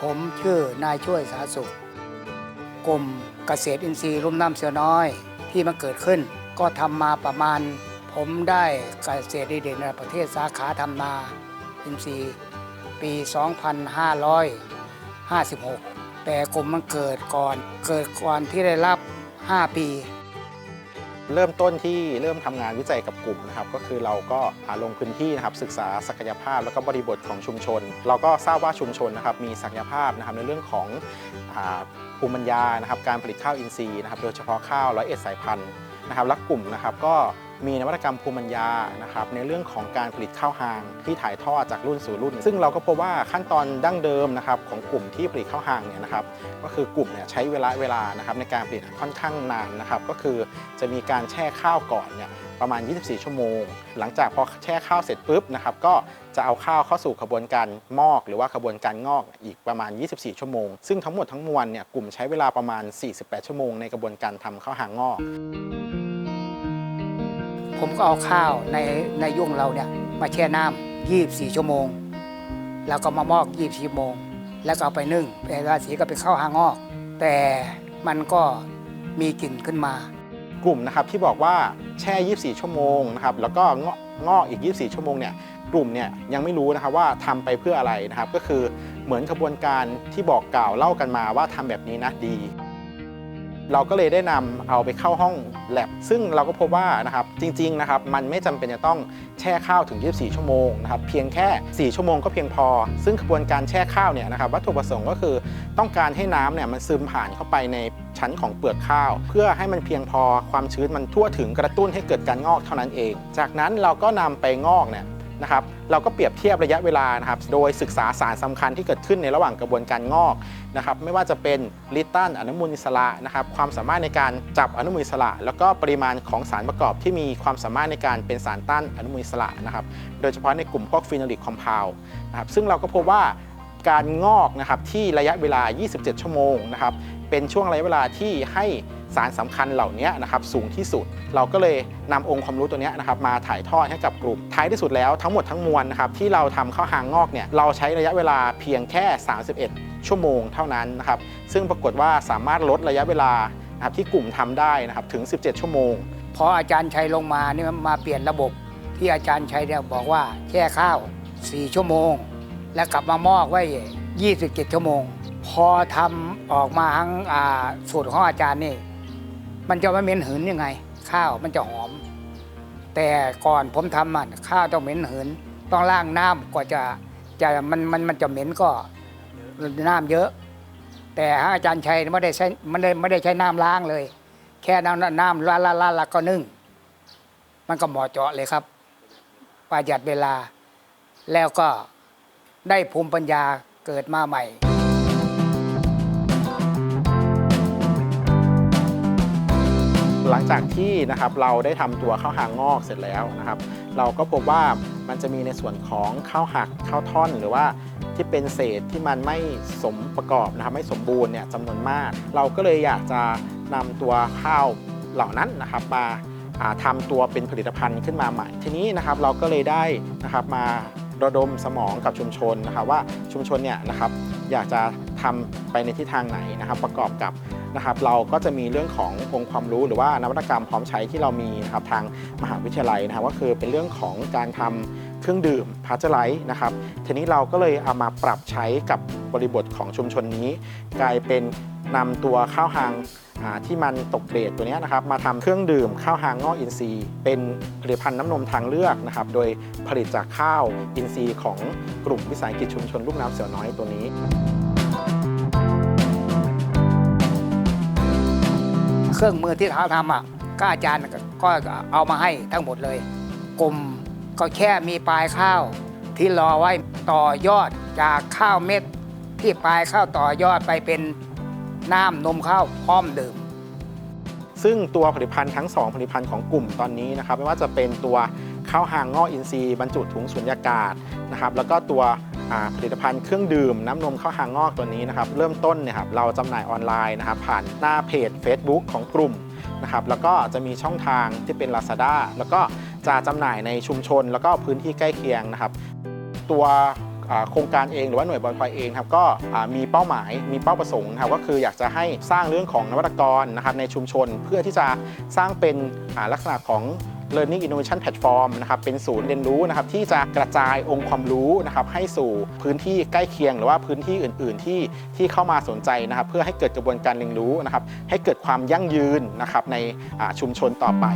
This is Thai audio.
ผมชื่อนายช่วยสาสุขกรมเกษตรอินทรีย์รุ่มน้ำเสือน้อยที่มันเกิดขึ้น ก็ทำมาประมาณ ผมได้เกษตรดีเด่นในประเทศสาขาทำนาอินทรีย์ปี 2556 แต่กรมมันเกิดก่อนเกิดก่อนที่ได้รับ 5 ปี เริ่มต้นที่เริ่มทำงานวิจัยกับกลุ่มนะครับก็คือเราก็อ่าลงพื้นที่นะครับศึกษาศักยภาพ แล้วก็บริบทของชุมชน เราก็ทราบว่าชุมชนนะครับมีศักยภาพนะครับในเรื่องของอาภูมิปัญญานะครับการผลิตข้าวอินทรีย์นะครับโดยเฉพาะข้าวร้อยเอ็ดสายพันธุ์นะครับและกลุ่มนะครับก็ มีนวัตกรรมภูมิปัญญานะครับในเรื่องของการผลิตข้าวหางที่ถ่ายทอดจากรุ่นสู่รุ่น ซึ่งเราก็พบว่าขั้นตอนดั้งเดิมนะครับของกลุ่มที่ผลิตข้าวหางเนี่ยนะครับก็คือกลุ่มเนี่ยใช้เวลาเวลานะครับในการผลิตค่อนข้างนานนะครับก็คือจะมีการแช่ข้าวก่อนเนี่ยประมาณ 24 ชั่วโมง หลังจากพอแช่ข้าวเสร็จปุ๊บนะครับก็จะเอาข้าวเข้าสู่กระบวนการมอก หรือว่ากระบวนการงอกอีกประมาณ 24 ชั่วโมง ซึ่งทั้งหมดทั้งมวลเนี่ยกลุ่มใช้เวลาประมาณ 48 ชั่วโมงในกระบวนการทำข้าวหางงอก ผมก็เอาข้าวในในยุ่งเราเนี่ยมาแช่น้ำ24 ชั่วโมง แล้วก็มามอก 24 ชั่วโมง แล้วก็เอาไปนึ่งเป็นราสีก็เป็นข้าวหางอก แต่มันก็มีกลิ่นขึ้นมา กลุ่มนะครับที่บอกว่าแช่ 24 ชั่วโมงนะครับแล้วก็งอกงอกอีก 24 ชั่วโมงเนี่ยกลุ่มเนี่ยยังไม่รู้นะครับว่าทำไปเพื่ออะไรนะครับ ก็คือเหมือนกระบวนการที่บอกกล่าวเล่ากันมาว่าทำแบบนี้นะดี เราก็เลยได้นำเอาไปเข้าห้องแลบซึ่งเราก็พบว่านะครับจริงๆนะครับมันไม่จำเป็นจะต้องแช่ข้าวถึง 24 ชั่วโมงนะครับเพียงแค่ 4 ชั่วโมงก็เพียงพอ ซึ่งกระบวนการแช่ข้าวเนี่ยนะครับวัตถุประสงค์ก็คือต้องการให้น้ำเนี่ยมันซึมผ่านเข้าไปในชั้นของเปลือกข้าว เพื่อให้มันเพียงพอความชื้นมันทั่วถึงกระตุ้นให้เกิดการงอกเท่านั้นเอง จากนั้นเราก็นำไปงอกเนี่ย นะครับเราก็เปรียบเทียบระยะเวลานะครับโดยศึกษาสารสำคัญที่เกิดขึ้นในระหว่างกระบวนการงอกนะครับไม่ว่าจะเป็นลิตันอนุมูลอิสระนะครับความสามารถในการจับอนุมูลอิสระ แล้วก็ปริมาณของสารประกอบที่มีความสามารถในการเป็นสารต้านอนุมูลอิสระนะครับโดยเฉพาะในกลุ่มพวกฟีนอลิกคอมเพลนะครับซึ่งเราก็พบว่าการงอกนะครับที่ระยะเวลา 27 ชั่วโมงนะครับเป็นช่วงระยะเวลาที่ให้ สารสำคัญเหล่านี้นะครับสูงที่สุด เราก็เลยนำองค์ความรู้ตัวนี้นะครับมาถ่ายทอดให้กับกลุ่ม ท้ายที่สุดแล้วทั้งหมดทั้งมวลนะครับที่เราทำข้าวหางงอกเนี่ยเราใช้ระยะเวลาเพียงแค่ 31 ชั่วโมงเท่านั้นนะครับซึ่งปรากฏว่าสามารถลดระยะเวลานะครับที่กลุ่มทำได้นะครับถึง 17 ชั่วโมง พออาจารย์ชัยลงมานี่มาเปลี่ยนระบบที่อาจารย์ชัยเนี่ยบอกว่าแช่ข้าว 4 ชั่วโมง แล้วกลับมามอกไว้ 27 ชั่วโมง พอทำออกมาทั้งสูตรของอาจารย์นี่ มันจะไม่เหม็นหืนยังไง ข้าวมันจะหอม แต่ก่อนผมทำมันข้าวต้องเหม็นหืน ต้องล้างน้ำกว่าจะจะมันมันมันจะเหม็นก็น้ำเยอะ แต่อาจารย์ชัยไม่ได้ใช้ไม่ได้ไม่ได้ใช้น้ำล้างเลย แค่น้ำน้ำละละละละก็นึ่ง มันก็เหมาะเจาะเลยครับ ประหยัดเวลาแล้วก็ได้ภูมิปัญญาเกิดมาใหม่ จากที่นะครับเราได้ทำตัวข้าวหางงอกเสร็จแล้วนะครับ เราก็พบว่ามันจะมีในส่วนของข้าวหักข้าวท่อนหรือว่าที่เป็นเศษที่มันไม่สมประกอบนะครับไม่สมบูรณ์เนี่ยจำนวนมาก เราก็เลยอยากจะนำตัวข้าวเหล่านั้นนะครับมาทำาตัวเป็นผลิตภัณฑ์ขึ้นมาใหม่ ทีนี้นะครับเราก็เลยได้นะครับมาระดมสมองกับชุมชนนะครับว่าชุมชนเนี่ยนะครับอยากจะ ทำไปในทิศทางไหนนะครับ ประกอบกับนะครับ เราก็จะมีเรื่องขององค์ความรู้หรือว่านวัตกรรมพร้อมใช้ที่เรามีนะครับทางมหาวิทยาลัยนะครับ ก็คือเป็นเรื่องของการทำเครื่องดื่มพาสเจอร์ไลท์นะครับทีนี้เราก็เลยเอามาปรับใช้กับบริบทของชุมชนนี้ กลายเป็นนำตัวข้าวหางที่มันตกเกรดตัวนี้นะครับมาทำเครื่องดื่มข้าวหางงอกอินทรีย์ เป็นผลิตภัณฑ์น้ำนมทางเลือกนะครับ โดยผลิตจากข้าวอินทรีย์ของกลุ่มวิสาหกิจชุมชนลูกน้ำเสือน้อยตัวนี้ เครื่องมือที่เขาทำอะก็อาจารย์ก็เอามาให้ทั้งหมดเลยกลมก็แค่มีปลายข้าว ที่รอไว้ต่อยอดจากข้าวเม็ด ที่ปลายข้าวต่อยอดไปเป็นน้ำนมข้าวพร้อมดื่มซึ่งตัวผลิตภัณฑ์ทั้ง 2 ผลิตภัณฑ์ของกลุ่มตอนนี้นะครับไม่ว่าจะเป็นตัวข้าวหางงอกอินทรีย์บรรจุถุงสุญญากาศนะครับแล้วก็ตัว ผลิตภัณฑ์เครื่องดื่มน้ำนมข้าวหางงอกตัวนี้นะครับเริ่มต้นเนี่ยครับเราจำหน่ายออนไลน์นะครับผ่านหน้าเพจ Facebook ของกลุ่มนะครับแล้วก็จะมีช่องทางที่เป็น Lazada แล้วก็จะจำหน่ายในชุมชน แล้วก็พื้นที่ใกล้เคียงนะครับ ตัวโครงการเองหรือว่าหน่วยบอลควายเองครับก็มีเป้าหมายมีเป้าประสงค์ครับก็คืออยากจะให้สร้างเรื่องของนวัตกรนะครับในชุมชนเพื่อที่จะสร้างเป็นลักษณะของ Learning Innovation Platform นะครับเป็นศูนย์เรียนรู้นะครับที่จะกระจายองค์ความรู้นะครับให้สู่พื้นที่ใกล้เคียง หรือว่าพื้นที่อื่น ๆ ที่ที่เข้ามาสนใจนะครับเพื่อให้เกิดกระบวนการเรียนรู้นะครับให้เกิดความยั่งยืนนะครับในชุมชนต่อไป